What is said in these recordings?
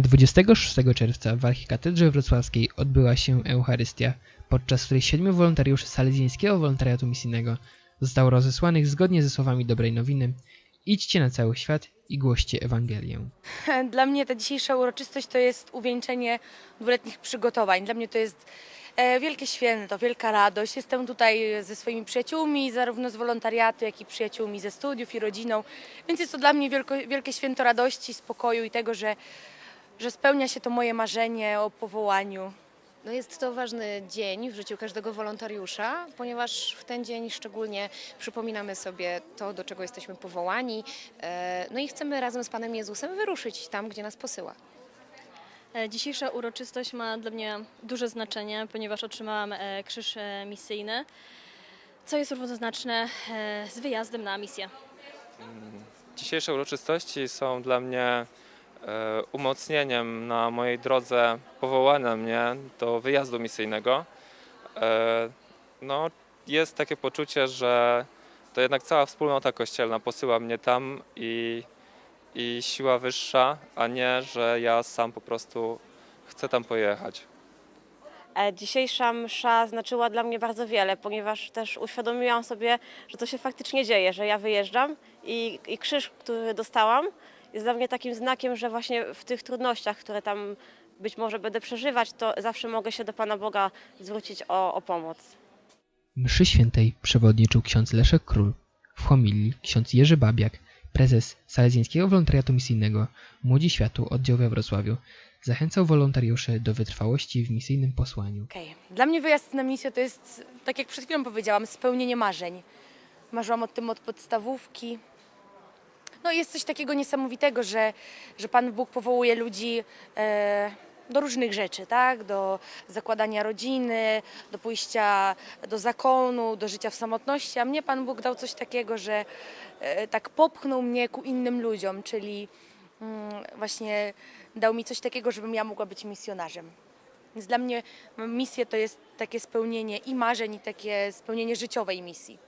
26 czerwca w Archikatedrze Wrocławskiej odbyła się Eucharystia, podczas której siedmiu wolontariuszy salezjańskiego wolontariatu misyjnego zostało rozesłanych zgodnie ze słowami dobrej nowiny Idźcie na cały świat i głoście Ewangelię. Dla mnie ta dzisiejsza uroczystość to jest uwieńczenie dwuletnich przygotowań. Dla mnie to jest e, wielkie święto, wielka radość. Jestem tutaj ze swoimi przyjaciółmi, zarówno z wolontariatu, jak i przyjaciółmi ze studiów i rodziną. Więc jest to dla mnie wielko, wielkie święto radości, spokoju i tego, że, że spełnia się to moje marzenie o powołaniu. No jest to ważny dzień w życiu każdego wolontariusza, ponieważ w ten dzień szczególnie przypominamy sobie to, do czego jesteśmy powołani. e, No i chcemy razem z Panem Jezusem wyruszyć tam, gdzie nas posyła. E, Dzisiejsza uroczystość ma dla mnie duże znaczenie, ponieważ otrzymałam e, krzyż misyjny, co jest równoznaczne z wyjazdem na misję. Dzisiejsze uroczystości są dla mnie umocnieniem na mojej drodze powołania mnie do wyjazdu misyjnego. E, No, jest takie poczucie, że to jednak cała wspólnota kościelna posyła mnie tam i, i siła wyższa, a nie, że ja sam po prostu chcę tam pojechać. E, Dzisiejsza msza znaczyła dla mnie bardzo wiele, ponieważ też uświadomiłam sobie, że to się faktycznie dzieje, że ja wyjeżdżam i, i krzyż, który dostałam, jest dla mnie takim znakiem, że właśnie w tych trudnościach, które tam być może będę przeżywać, to zawsze mogę się do Pana Boga zwrócić o, o pomoc. Mszy świętej przewodniczył ksiądz Leszek Król, w homilii ksiądz Jerzy Babiak, prezes Salezjańskiego Wolontariatu Misyjnego Młodzi Światu oddział we Wrocławiu, zachęcał wolontariuszy do wytrwałości w misyjnym posłaniu. Okej. Dla mnie wyjazd na misję to jest, tak jak przed chwilą powiedziałam, spełnienie marzeń. Marzyłam o tym od podstawówki. No jest coś takiego niesamowitego, że, że Pan Bóg powołuje ludzi e, do różnych rzeczy, tak? Do zakładania rodziny, do pójścia do zakonu, do życia w samotności, a mnie Pan Bóg dał coś takiego, że e, tak popchnął mnie ku innym ludziom, czyli mm, właśnie dał mi coś takiego, żebym ja mogła być misjonarzem. Więc dla mnie misje to jest takie spełnienie i marzeń, i takie spełnienie życiowej misji.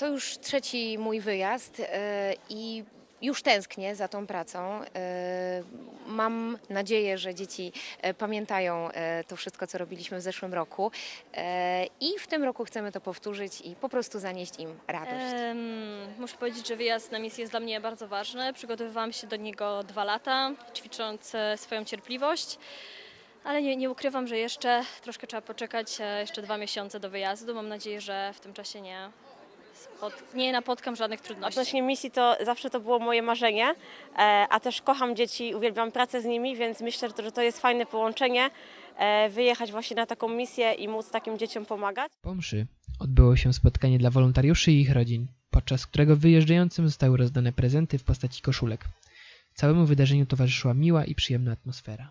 To już trzeci mój wyjazd e, i już tęsknię za tą pracą. E, Mam nadzieję, że dzieci e, pamiętają to wszystko, co robiliśmy w zeszłym roku i w tym roku chcemy to powtórzyć i po prostu zanieść im radość. Muszę powiedzieć, że wyjazd na misję jest dla mnie bardzo ważny. Przygotowywałam się do niego dwa lata, ćwicząc swoją cierpliwość. Ale nie, nie ukrywam, że jeszcze troszkę trzeba poczekać, jeszcze dwa miesiące do wyjazdu. Mam nadzieję, że w tym czasie nie, spot, nie napotkam żadnych trudności. Odnośnie misji to zawsze to było moje marzenie, e, a też kocham dzieci, uwielbiam pracę z nimi, więc myślę, że to- jest fajne połączenie, e, wyjechać właśnie na taką misję i móc takim dzieciom pomagać. Po mszy odbyło się spotkanie dla wolontariuszy i ich rodzin, podczas którego wyjeżdżającym zostały rozdane prezenty w postaci koszulek. Całemu wydarzeniu towarzyszyła miła i przyjemna atmosfera.